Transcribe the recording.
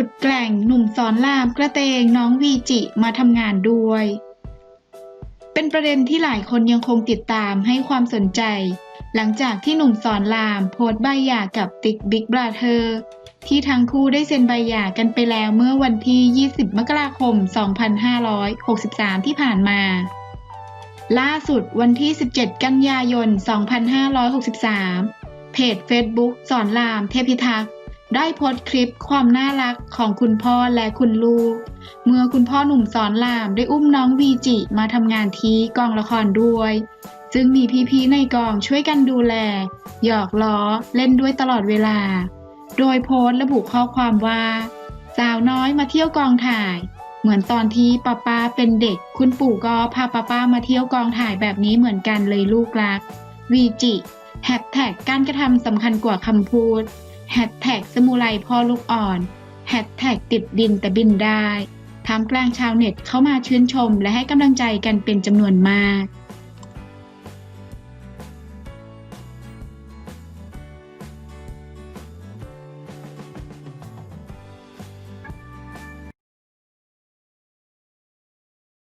สุดแกร่งหนุ่มสอนรามกระเตงน้องวีจิมาทำงานด้วย เป็นประเด็นที่หลายคนยังคงติดตามให้ความสนใจ หลังจากที่หนุ่มสอนรามโพสต์ใบหย่ากับติ๊กบิ๊กบราเธอร์ที่ทั้งคู่ได้เซ็นใบหย่ากันไปแล้วเมื่อวันที่ 20 มกราคม 2563 ที่ผ่านมา ล่าสุดวันที่ 17 กันยายน 2563 เพจ Facebook สอนรามเทพิทักษ์ ได้โพสต์คลิปความน่ารักของคุณพ่อและคุณลูก เมื่อคุณพ่อหนุ่มสอนรามได้อุ้มน้องวีจิมาทำงานที่กองละครด้วย ซึ่งมีพี่ๆในกองช่วยกันดูแล หยอกล้อเล่นด้วยตลอดเวลา โดยโพสต์ระบุข้อความว่า สาวน้อยมาเที่ยวกองถ่าย เหมือนตอนที่ป้าป้าเป็นเด็ก คุณปู่ก็พาป้าป้ามาเที่ยวกองถ่ายแบบนี้เหมือนกันเลยลูกรักวีจิแฮชแท็กการกระทำสำคัญกว่าคำพูด แฮชแท็กสมุไรพ่อลูกอ่อนแฮชแท็กติดดินแต่บินได้ทำกลางชาวเน็ตเข้ามาชื่นชมและให้กำลังใจกันเป็นจำนวนมาก